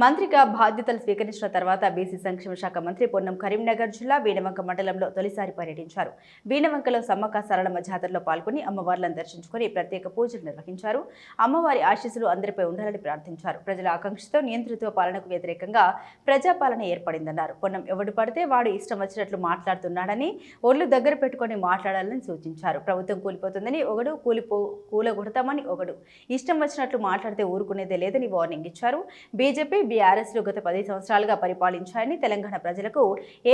మంత్రిగా బాధ్యతలు స్వీకరించిన తర్వాత బీసీ సంక్షేమ శాఖ మంత్రి పొన్నం కరీంనగర్ జిల్లా వీణవంక మండలంలో తొలిసారి పర్యటించారు. వీణవంకలో సమ్మక్క సరళమ జాతరలో పాల్గొని అమ్మవార్లను దర్శించుకుని ప్రత్యేక పూజలు నిర్వహించారు. అమ్మవారి ఆశీస్సులు అందరిపై ఉండాలని ప్రార్థించారు. ప్రజల ఆకాంక్షతో నియంత్రిత పాలనకు వ్యతిరేకంగా ప్రజాపాలన ఏర్పడిందన్నారు. పొన్నం ఎవడు పడితే వాడు ఇష్టం వచ్చినట్లు మాట్లాడుతున్నాడని ఒళ్ళు దగ్గర పెట్టుకొని మాట్లాడాలని సూచించారు. ప్రభుత్వం కూలిపోతుందని ఒకడు కూలిపో కూలగొడతామని ఒకడు. ఇష్టం వచ్చినట్లు మాట్లాడితే ఊరుకునేదే లేదని వార్నింగ్ ఇచ్చారు. బీజేపీ బీఆర్ఎస్లు గత పది సంవత్సరాలుగా పరిపాలించాయని తెలంగాణ ప్రజలకు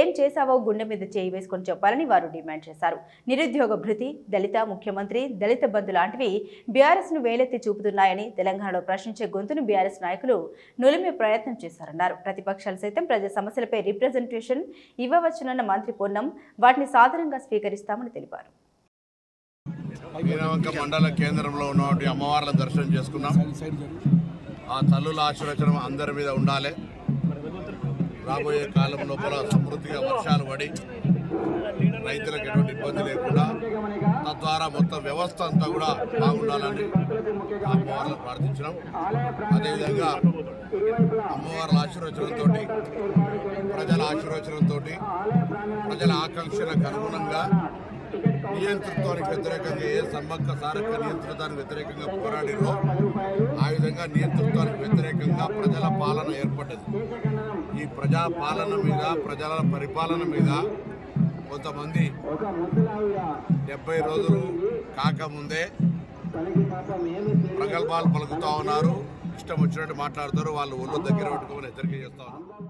ఏం చేశావో గుండె మీద చేయి వేసుకొని చెప్పాలని వారు డిమాండ్ చేశారు. నిరుద్యోగ భృతి దళిత ముఖ్యమంత్రి దళిత బంధు లాంటివి బీఆర్ఎస్ను వేలెత్తి చూపుతున్నాయని తెలంగాణలో ప్రశ్నించే గొంతును బీఆర్ఎస్ నాయకులు నులిమే ప్రయత్నం చేశారన్నారు. ప్రతిపక్షాలు సైతం ప్రజా సమస్యలపై రిప్రజెంటేషన్ ఇవ్వవచ్చునన్న మంత్రి పొన్నం వాటిని సాధారణంగా స్వీకరిస్తామని తెలిపారు. వీరవంక మండల కేంద్రంలో ఉన్నటువంటి అమ్మవార్ల దర్శనం చేసుకున్నాం. ఆ తల్లుల ఆశీర్వచనం అందరి మీద ఉండాలి. రాబోయే కాలం లోపల సమృద్ధిగా వర్షాలు పడి రైతులకు ఎటువంటి ఇబ్బంది లేకుండా తద్వారా మొత్తం వ్యవస్థ అంతా కూడా బాగుండాలని అమ్మవార్లను ప్రార్థించినాం. అదేవిధంగా అమ్మవార్ల ఆశీర్వచనంతో ప్రజల ఆశీర్వచనంతో ప్రజల ఆకాంక్షలకు అనుగుణంగా నియంతృత్వానికి వ్యతిరేకంగా ఏ సమ్మక్క సారక నియంతృత్వానికి వ్యతిరేకంగా పోరాడిరో ఆ విధంగా నియంతృత్వం ఈ ప్రజా పాలన మీద ప్రజల పరిపాలన మీద కొంతమంది డెబ్బై రోజులు కాకముందే ప్రగల్భాలు పలుకుతా ఉన్నారు. ఇష్టం వచ్చినట్టు మాట్లాడుతారు. వాళ్ళు ఒళ్ళు దగ్గర పెట్టుకోమని హెచ్చరిక చేస్తా ఉన్నారు.